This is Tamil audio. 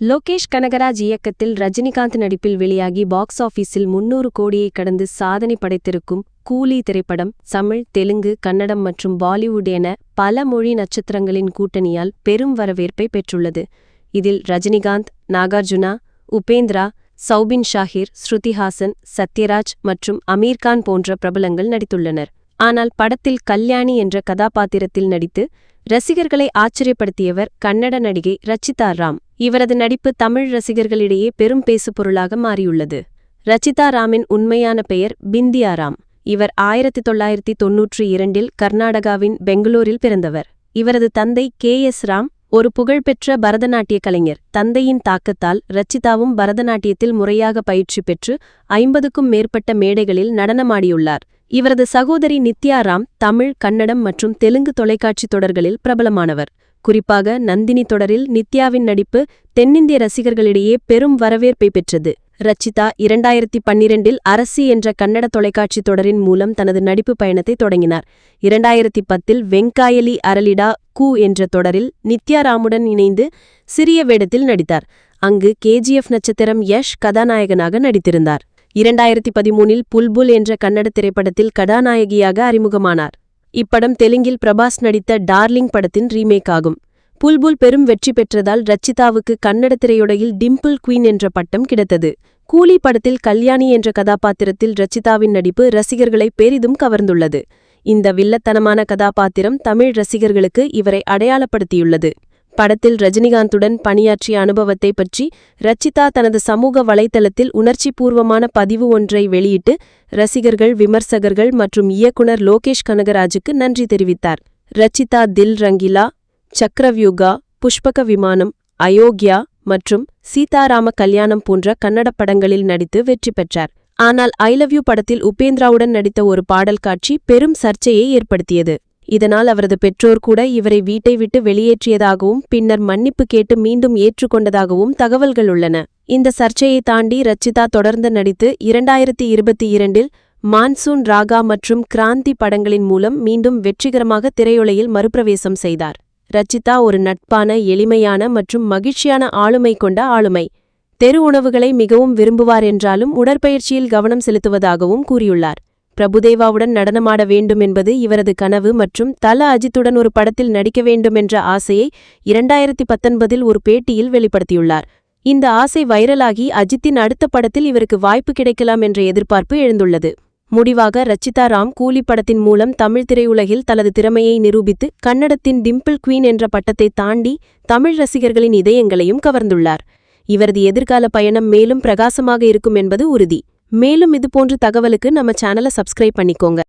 லோகேஷ் கனகராஜ் இயக்கத்தில் ரஜினிகாந்த் நடிப்பில் வெளியாகி பாக்ஸ் ஆபீஸில் முன்னூறு கோடியை கடந்து சாதனை படைத்திருக்கும் கூலி திரைப்படம் தமிழ் தெலுங்கு கன்னடம் மற்றும் பாலிவுட் என பல மொழி நட்சத்திரங்களின் கூட்டணியால் பெரும் வரவேற்பை பெற்றுள்ளது. இதில் ரஜினிகாந்த் நாகார்ஜுனா உபேந்திரா சௌபின் ஷாஹிர் ஸ்ருதிஹாசன் சத்யராஜ் மற்றும் அமீர்கான் போன்ற பிரபலங்கள் நடித்துள்ளனர். ஆனால் படத்தில் கல்யாணி என்ற கதாபாத்திரத்தில் நடித்து ரசிகர்களை ஆச்சரியப்படுத்தியவர் கன்னட நடிகை ரச்சிதா ராம். இவரது நடிப்பு தமிழ் ரசிகர்களிடையே பெரும் பேசுபொருளாக மாறியுள்ளது. ரச்சிதா ராமின் உண்மையான பெயர் பிந்தியா ராம். இவர் ஆயிரத்தி தொள்ளாயிரத்தி தொன்னூற்றி இரண்டில் கர்நாடகாவின் பெங்களூரில் பிறந்தவர். இவரது தந்தை கே எஸ் ராம் ஒரு புகழ்பெற்ற பரதநாட்டிய கலைஞர். தந்தையின் தாக்கத்தால் ரச்சிதாவும் பரதநாட்டியத்தில் முறையாக பயிற்சி பெற்று ஐம்பதுக்கும் மேற்பட்ட மேடைகளில் நடனமாடியுள்ளார். இவரது சகோதரி நித்யா ராம் தமிழ் கன்னடம் மற்றும் தெலுங்கு தொலைக்காட்சி தொடர்களில் பிரபலமானவர். குறிப்பாக நந்தினி தொடரில் நித்யாவின் நடிப்பு தென்னிந்திய ரசிகர்களிடையே பெரும் வரவேற்பை பெற்றது. ரச்சிதா இரண்டாயிரத்தி பன்னிரெண்டில் அரசி என்ற கன்னட தொலைக்காட்சி தொடரின் மூலம் தனது நடிப்பு பயணத்தை தொடங்கினார். இரண்டாயிரத்தி பத்தில் வெங்காயலி அரலிடா கூ என்ற தொடரில் நித்யா ராமுடன் இணைந்து சிறிய வேடத்தில் நடித்தார். அங்கு கேஜிஎஃப் நட்சத்திரம் யஷ் கதாநாயகனாக நடித்திருந்தார். இரண்டாயிரத்தி பதிமூனில் புல்புல் என்ற கன்னட திரைப்படத்தில் கதாநாயகியாக அறிமுகமானார். இப்படம் தெலுங்கில் பிரபாஸ் நடித்த டார்லிங் படத்தின் ரீமேக் ஆகும். புல்புல் பெரும் வெற்றி பெற்றதால் ரச்சிதாவுக்கு கன்னட திரையுடையில் டிம்பிள் குவீன் என்ற பட்டம் கிடைத்தது. கூலி படத்தில் கல்யாணி என்ற கதாபாத்திரத்தில் ரச்சிதாவின் நடிப்பு ரசிகர்களை பெரிதும் கவர்ந்துள்ளது. இந்த வில்லத்தனமான கதாபாத்திரம் தமிழ் ரசிகர்களுக்கு இவரை அடையாளப்படுத்தியுள்ளது. படத்தில் ரஜினிகாந்துடன் பணியாற்றிய அனுபவத்தை பற்றி ரச்சிதா தனது சமூக வலைத்தளத்தில் உணர்ச்சிபூர்வமான பதிவு ஒன்றை வெளியிட்டு ரசிகர்கள் விமர்சகர்கள் மற்றும் இயக்குனர் லோகேஷ் கனகராஜுக்கு நன்றி தெரிவித்தார். ரச்சிதா தில் ரங்கிலா சக்கரவியூகா புஷ்பக விமானம் அயோக்யா மற்றும் சீதாராம கல்யாணம் போன்ற கன்னட படங்களில் நடித்து வெற்றி பெற்றார். ஆனால் ஐ லவ் யூ படத்தில் உபேந்திராவுடன் நடித்த ஒரு பாடல் காட்சி பெரும் சர்ச்சையை ஏற்படுத்தியது. இதனால் அவரது பெற்றோர் கூட இவரை வீட்டை விட்டு வெளியேற்றியதாகவும் பின்னர் மன்னிப்பு கேட்டு மீண்டும் ஏற்றுக்கொண்டதாகவும் தகவல்கள் உள்ளன. இந்த சர்ச்சையை தாண்டி ரச்சிதா தொடர்ந்து நடித்து இரண்டாயிரத்தி இருபத்தி இரண்டில் மான்சூன் ராகா மற்றும் கிராந்தி படங்களின் மூலம் மீண்டும் வெற்றிகரமாக திரையுலையில் மறுபிரவேசம் செய்தார். ரச்சிதா ஒரு நட்பான எளிமையான மற்றும் மகிழ்ச்சியான ஆளுமை கொண்ட ஆளுமை. தெரு உணவுகளை மிகவும் விரும்புவார் என்றாலும் உடற்பயிற்சியில் கவனம் செலுத்துவதாகவும் கூறியுள்ளார். பிரபுதேவாவுடன் நடனமாட வேண்டும் என்பது இவரது கனவு மற்றும் தல அஜித்துடன் ஒரு படத்தில் நடிக்க வேண்டும் என்ற ஆசையை இரண்டாயிரத்தி பத்தொன்பதில் ஒரு பேட்டியில் வெளிப்படுத்தியுள்ளார். இந்த ஆசை வைரலாகி அஜித்தின் அடுத்த படத்தில் இவருக்கு வாய்ப்பு கிடைக்கலாம் என்ற எதிர்பார்ப்பு எழுந்துள்ளது. முடிவாக ரச்சிதா ராம் கூலி படத்தின் மூலம் தமிழ் திரையுலகில் தனது திறமையை நிரூபித்து கன்னடத்தின் டிம்பிள் குவீன் என்ற பட்டத்தை தாண்டி தமிழ் ரசிகர்களின் இதயங்களையும் கவர்ந்துள்ளார். இவரது எதிர்கால பயணம் மேலும் பிரகாசமாக இருக்கும் என்பது உறுதி. மேலும் இது போன்ற தகவலுக்கு நம்ம சேனலை சப்ஸ்கிரைப் பண்ணிக்கோங்க.